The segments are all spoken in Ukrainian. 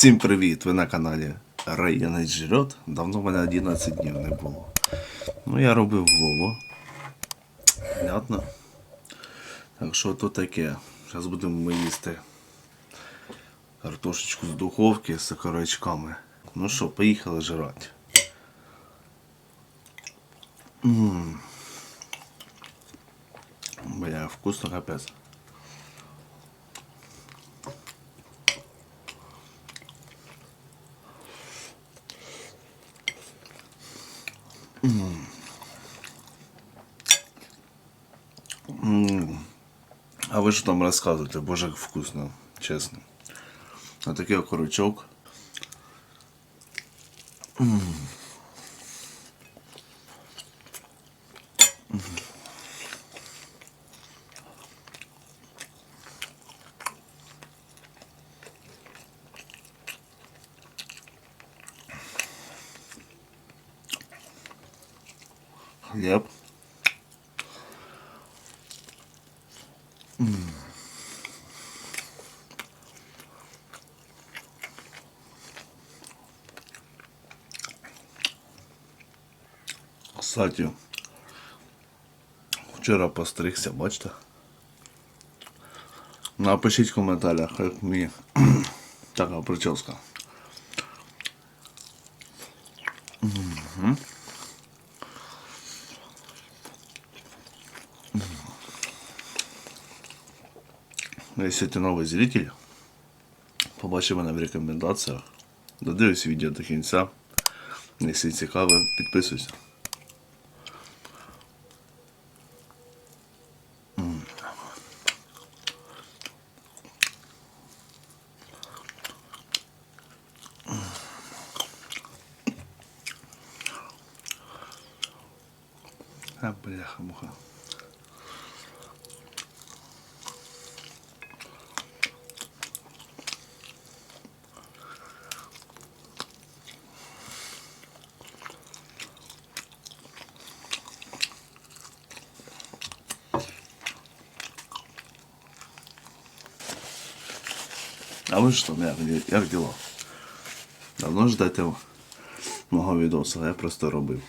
Всім привіт! Ви на каналі Районець Жрет. Давно в мене 11 днів не було. Ну я робив Вову. Понятно? Так що то таке. Зараз будемо ми їсти картошечку з духовки з сокорочками. Ну що, поїхали жрати. Бля, вкусно капець. А ви що там розказуєте? Боже, як вкусно, чесно. А такий окорочок. М. Кстати, вчора постригся, бачите? Напишіть в коментарях, як мені така прическа. Мгм. Якщо ти новий зритель, побачив мене в рекомендаціях. Додивись відео до кінця. Якщо цікаво, підписуйся. Бляха-муха. А ви що, як, як діла? Давно ждете мого відосу, я просто робив.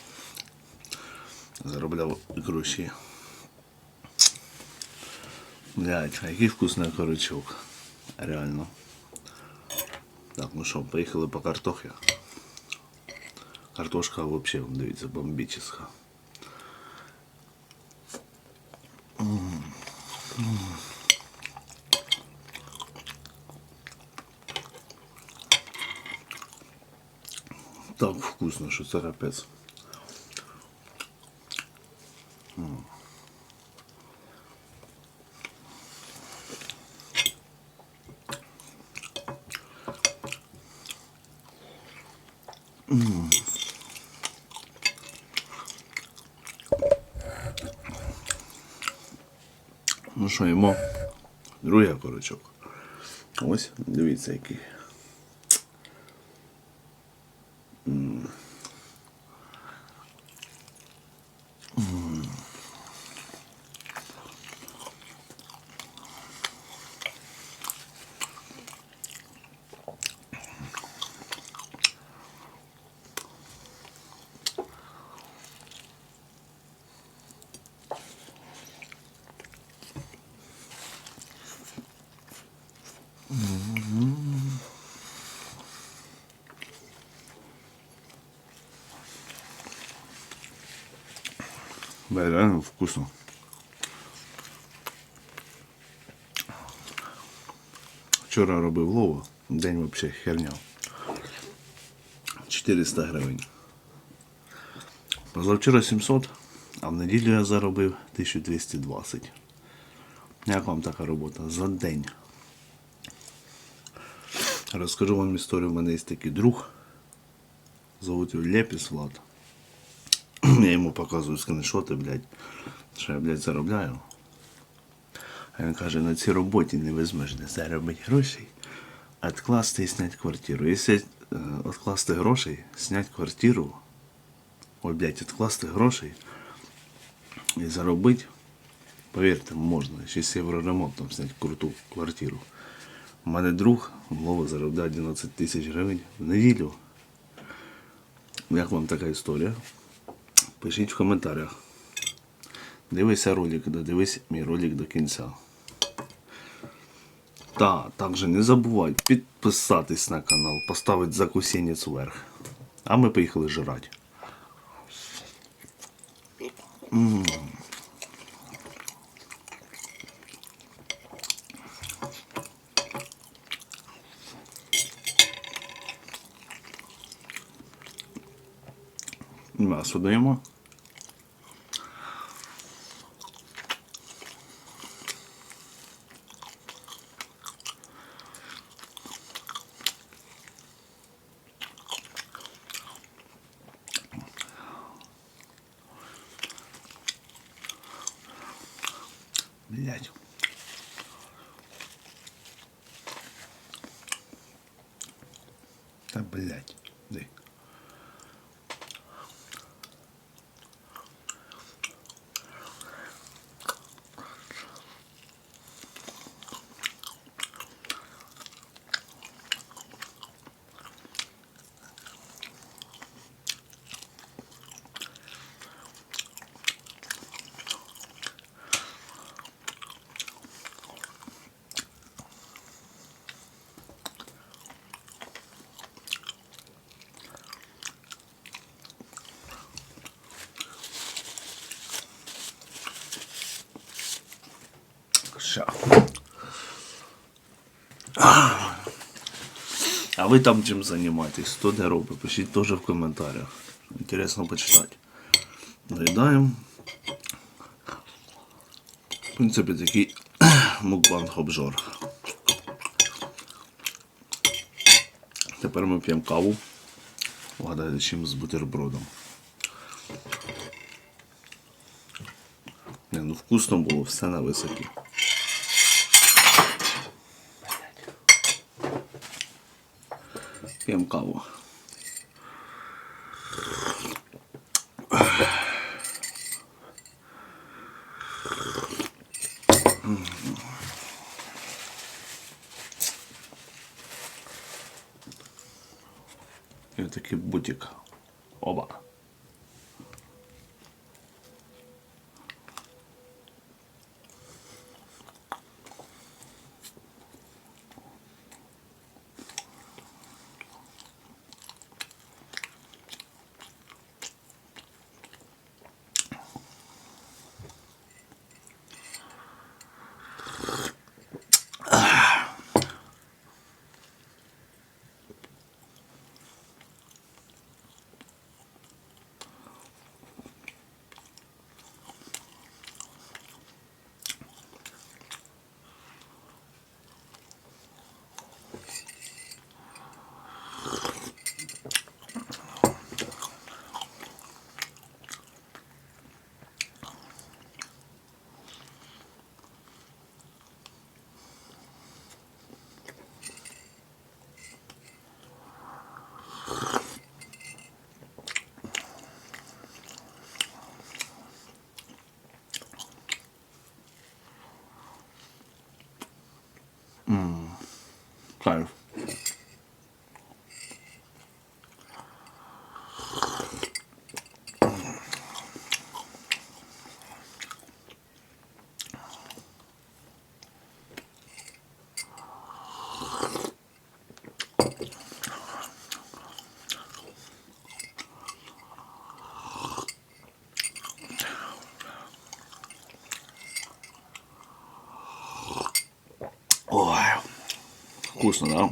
Заробляв гроші. Блять, який вкусний корочок. Реально. Так, ну що, поїхали по картохі. Картошка взагалі, дивіться, бомбічна. Так вкусно, що це капець. Що, другий корочок. Ось, дивіться який. Да, реально вкусно. Вчора робив лово, день взагалі херня. 400 гривень. Позавчора 700, а в неділю я заробив 1220. Як вам така робота? За день. Розкажу вам історію, у мене є такий друг. Зовут його Лепіс Влад. Я йому показую скріншоти, блядь, що я, блядь, заробляю. А він каже, на цій роботі не візьмеш не заробити грошей, відкласти і зняти квартиру. Якщо е, відкласти грошей, зняти квартиру, ой, блядь, відкласти грошей і заробити, повірте, можна. Ще з євроремонтом зняти круту квартиру. У мене друг Вова заробляє 11 тисяч гривень в неділю. Як вам така історія? Пишіть в коментарях. Дивися ролик, додивись мій ролик до кінця. Та, також не забувай підписатись на канал, поставити закусінець вверх. А ми поїхали жрати. М'ясо даємо. Блять. Та блять. А ви там чим займаєтесь? Хто де робить? Пишіть теж в коментарях. Інтересно почитати. Доїдаємо. В принципі, такий мукбанг обжор. Тепер ми п'ємо каву. Вгадайте, чим з бутербродом. Не, ну вкусно було, все на високі. П'ємо каву. І такий бутик. Оба. Claro. вкусно, да?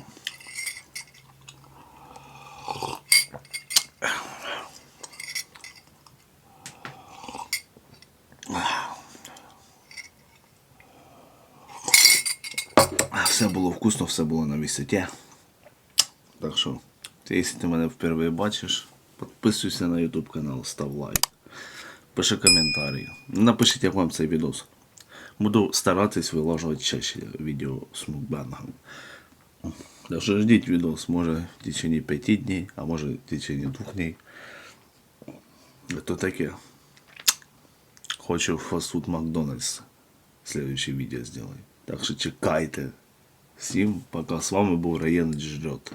Все було вкусно, все було на висоті. Так що, ти, якщо ти мене вперше бачиш, підписуйся на YouTube канал, став лайк. Пиши коментарі. Напишіть, як вам цей відос. Буду старатись вилажувати чаще відео з мукбангом. Так що ждіть відос, може в течение 5 днів, а може в течение 2 днів. То таке. Хочу фастфуд Макдональдс. Следующее відео сделать. Так що чекайте. Всім пока. З вами був Раєн Жрет.